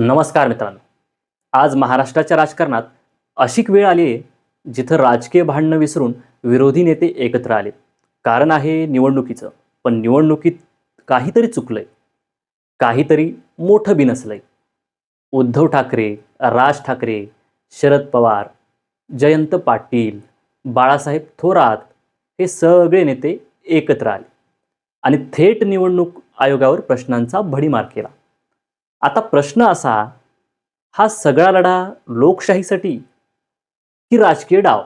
नमस्कार मित्रांनो. आज महाराष्ट्राच्या राजकारणात अशी वेळ आली आहे जिथं राजकीय भांडणं विसरून विरोधी नेते एकत्र आले. कारण आहे निवडणुकीचं. पण निवडणुकीत काहीतरी चुकलंय. काहीतरी मोठं बिनसलंय उद्धव ठाकरे राज ठाकरे शरद पवार जयंत पाटील बाळासाहेब थोरात हे सगळे नेते एकत्र आले. आणि थेट निवडणूक आयोगावर प्रश्नांचा भडीमार केला. आता प्रश्न असा हा सगळा लढा लोकशाहीसाठी की राजकीय डाव?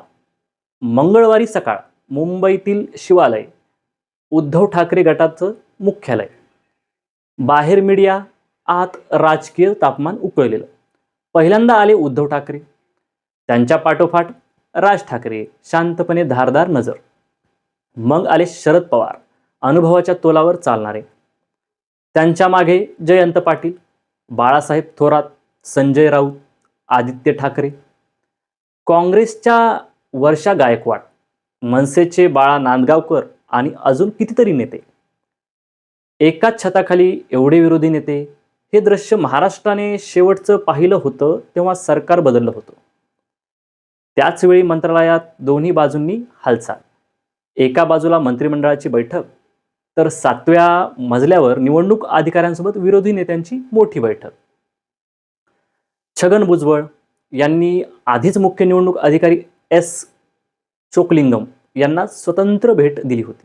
मंगळवारी सकाळ मुंबईतील शिवालय उद्धव ठाकरे गटाचं मुख्यालय. बाहेर मीडिया आत राजकीय तापमान उकळलेलं. पहिल्यांदा आले उद्धव ठाकरे. त्यांच्या पाठोपाठ राज ठाकरे शांतपणे धारदार नजर. मग आले शरद पवार अनुभवाच्या तोलावर चालणारे. त्यांच्या मागे जयंत पाटील बाळासाहेब थोरात संजय राऊत आदित्य ठाकरे. काँग्रेसच्या वर्षा गायकवाड मनसेचे बाळा नांदगावकर आणि अजून कितीतरी नेते. एकाच छताखाली एवढे विरोधी नेते. हे दृश्य महाराष्ट्राने शेवटचं पाहिलं होतं तेव्हा सरकार बदललं होतं. त्याचवेळी मंत्रालयात दोन्ही बाजूंनी हालचाल. एका बाजूला मंत्रिमंडळाची बैठक तर सातव्या मजल्यावर निवडणूक अधिकाऱ्यांसोबत विरोधी नेत्यांची मोठी बैठक. छगन भुजबळ यांनी आधीच मुख्य निवडणूक अधिकारी एस चोकलिंगम यांना स्वतंत्र भेट दिली होती.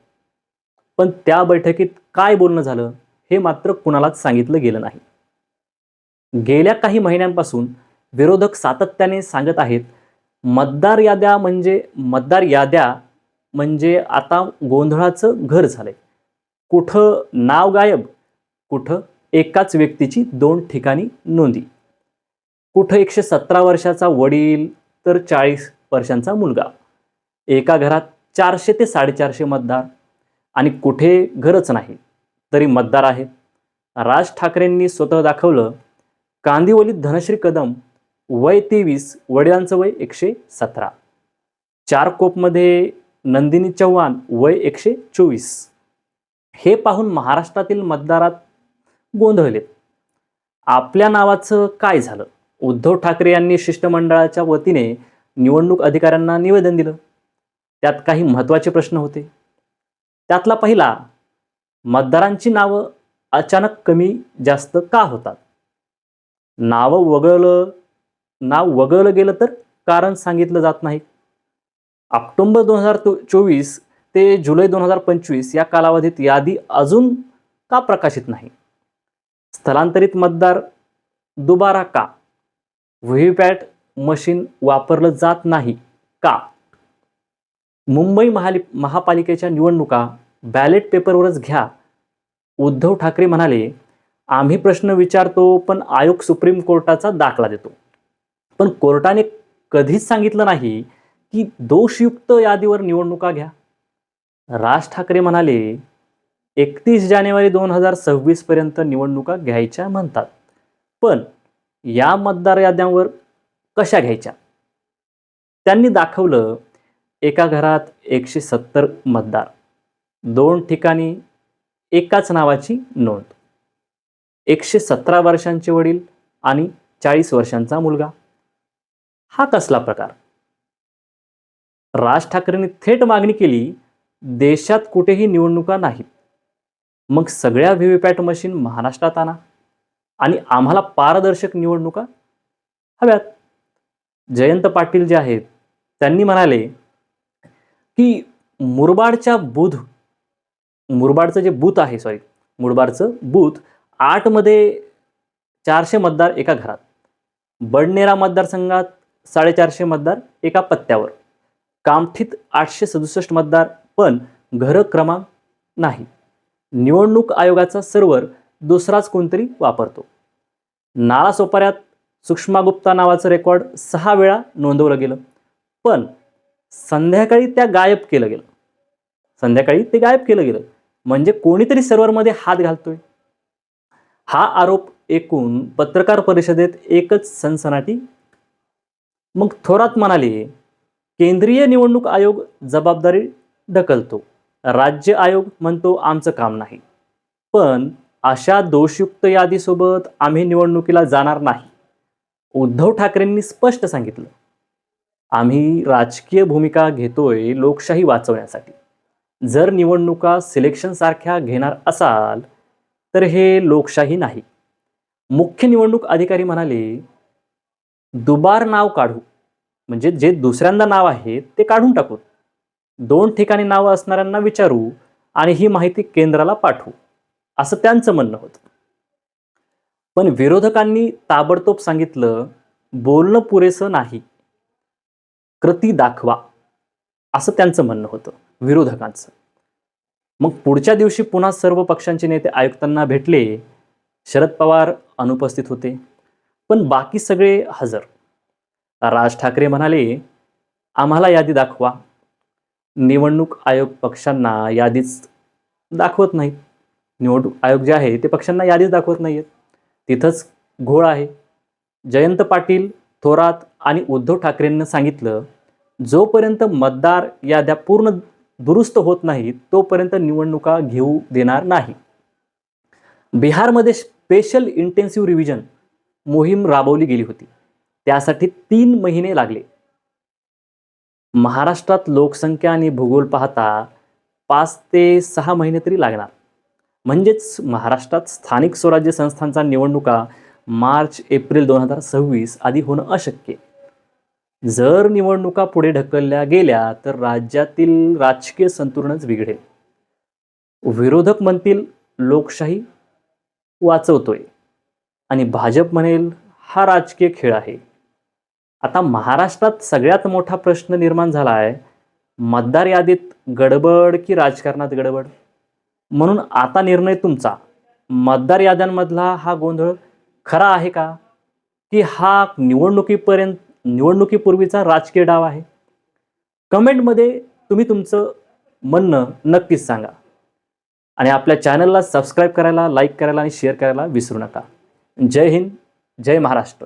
पण त्या बैठकीत काय बोलणं झालं हे मात्र कुणालाच सांगितलं गेलं नाही. गेल्या काही महिन्यांपासून विरोधक सातत्याने सांगत आहेत मतदार याद्या म्हणजे मतदार याद्या म्हणजे आता गोंधळाचं घर झालंय. कुठं नाव गायब कुठं एकाच व्यक्तीची दोन ठिकाणी नोंदी. कुठं एकशे सतरा वर्षाचा वडील तर चाळीस वर्षांचा मुलगा. एका घरात चारशे ते साडेचारशे मतदार आणि कुठे घरच नाही तरी मतदार आहेत. राज ठाकरेंनी स्वतः दाखवलं कांदिवलीत धनश्री कदम वय तेवीस वडिलांचं वय एकशे सतरा. चार कोपमध्ये नंदिनी चव्हाण वय एकशे चोवीस. हे पाहून महाराष्ट्रातील मतदारात गोंधळलेत आपल्या नावाचं काय झालं? उद्धव ठाकरे यांनी शिष्टमंडळाच्या वतीने निवडणूक अधिकाऱ्यांना निवेदन दिलं. त्यात काही महत्त्वाचे प्रश्न होते. त्यातला पहिला मतदारांची नावं अचानक कमी जास्त का होतात? नावं वगळलं नाव वगळलं गेलं तर कारण सांगितलं जात नाही. ऑक्टोंबर दोन हजार चोवीस ते जुलै दोन हजार पंचवीस या कालावधीत यादी अजून का प्रकाशित नाही? स्थलांतरित मतदार दुबारा का? व्हीव्हीपॅट मशीन वापरलं जात नाही का? मुंबई महाली महापालिकेच्या निवडणुका बॅलेट पेपरवरच घ्या. उद्धव ठाकरे म्हणाले आम्ही प्रश्न विचारतो पण आयोग सुप्रीम कोर्टाचा दाखला देतो. पण कोर्टाने कधीच सांगितलं नाही की दोषयुक्त यादीवर निवडणुका घ्या. राज ठाकरे म्हणाले एकतीस जानेवारी दोन हजार सव्वीस पर्यंत निवडणुका घ्यायच्या म्हणतात. पण या मतदार याद्यांवर कशा घ्यायच्या? त्यांनी दाखवलं एका घरात एकशे सत्तर मतदार. दोन ठिकाणी एकाच नावाची नोंद. एकशे सतरा वर्षांचे वडील आणि चाळीस वर्षांचा मुलगा. हा कसला प्रकार? राज ठाकरेंनी थेट मागणी केली देशात कुठेही निवडणुका नाहीत मग सगळ्या व्हीव्हीपॅट मशीन महाराष्ट्रात आणा. आणि आम्हाला पारदर्शक निवडणुका हव्यात. जयंत पाटील जे आहेत त्यांनी म्हणाले की मुरबाडच्या बुध मुरबाडचं जे बूथ आहे सॉरी मुरबाडचं बूथ आठमध्ये चारशे मतदार एका घरात. बडनेरा मतदारसंघात साडेचारशे मतदार एका पत्त्यावर. कामठीत आठशे सदुसष्ट मतदार पण घर क्रमांक नाही. निवडणूक आयोगाचा सर्व्हर दुसराच कोणतरी वापरतो. नालासोपाऱ्यात सुषमा गुप्ता नावाचं रेकॉर्ड सहा वेळा नोंदवलं गेलं. पण संध्याकाळी त्या गायब केलं गेलं. संध्याकाळी ते गायब केलं गेलं. म्हणजे कोणीतरी सर्व्हरमध्ये हात घालतोय. हा आरोप एकूण पत्रकार परिषदेत एकच सनसनाटी मग थोरात म्हणाले केंद्रीय निवडणूक आयोग जबाबदारी ढकलतो. राज्य आयोग म्हणतो आमचं काम नाही. पण अशा दोषयुक्त यादीसोबत आम्ही निवडणुकीला जाणार नाही उद्धव ठाकरेंनी स्पष्ट सांगितलं. आम्ही राजकीय भूमिका घेतोय लोकशाही वाचवण्यासाठी. जर निवडणुका सिलेक्शन सारख्या घेणार असाल तर हे लोकशाही नाही. मुख्य निवडणूक अधिकारी म्हणाले दुबार नाव काढू. म्हणजे जे दुसऱ्यांदा नाव आहे ते काढून टाकू. दोन ठिकाणी नावं असणाऱ्यांना विचारू आणि ही माहिती केंद्राला पाठवू. असं त्यांचं म्हणणं होतं. पण विरोधकांनी ताबडतोब सांगितलं बोलणं पुरेसं नाही. कृती दाखवा. असं त्यांचं म्हणणं होतं विरोधकांचं. मग पुढच्या दिवशी पुन्हा सर्व पक्षांचे नेते आयुक्तांना भेटले. शरद पवार अनुपस्थित होते. पण बाकी सगळे हजर. राज ठाकरे म्हणाले आम्हाला यादी दाखवा. निवडणूक आयोग पक्षांना यादीच दाखवत नाहीत. निवडणूक आयोग जे आहे ते पक्षांना यादीच दाखवत नाही आहेत तिथंच घोळ आहे. जयंत पाटील थोरात आणि उद्धव ठाकरेंना सांगितलं जोपर्यंत मतदार याद्या पूर्ण दुरुस्त होत नाहीत तोपर्यंत निवडणुका घेऊ देणार नाही. बिहारमध्ये स्पेशल इंटेन्सिव्ह रिव्हिजन मोहीम राबवली गेली होती. त्यासाठी तीन महिने लागले. महाराष्ट्रात लोकसंख्या आणि भूगोल पाहता पाच ते सहा महिने तरी लागणार. म्हणजेच महाराष्ट्रात स्थानिक स्वराज्य संस्थांचा निवडणुका मार्च एप्रिल दोन हजार सव्वीस आधी होणं अशक्य. जर निवडणुका पुढे ढकलल्या गेल्या तर राज्यातील राजकीय संतुलनच बिघडेल. विरोधक म्हणतील लोकशाही वाचवतोय. आणि भाजप म्हणेल हा राजकीय खेळ आहे. आता महाराष्ट्रात सगळ्यात मोठा प्रश्न निर्माण झाला आहे मतदार यादीत गडबड की राजकारणात गडबड? म्हणून आता निर्णय तुमचा. मतदार याद्यांमधला हा गोंधळ खरा आहे का? की हा निवडणुकीपर्यंत निवडणुकीपूर्वीचा राजकीय डाव आहे? कमेंटमध्ये तुम्ही तुमचं म्हणणं नक्कीच सांगा. आणि आपल्या चॅनलला सबस्क्राईब करायला लाईक करायला आणि शेअर करायला विसरू नका. जय हिंद जय महाराष्ट्र.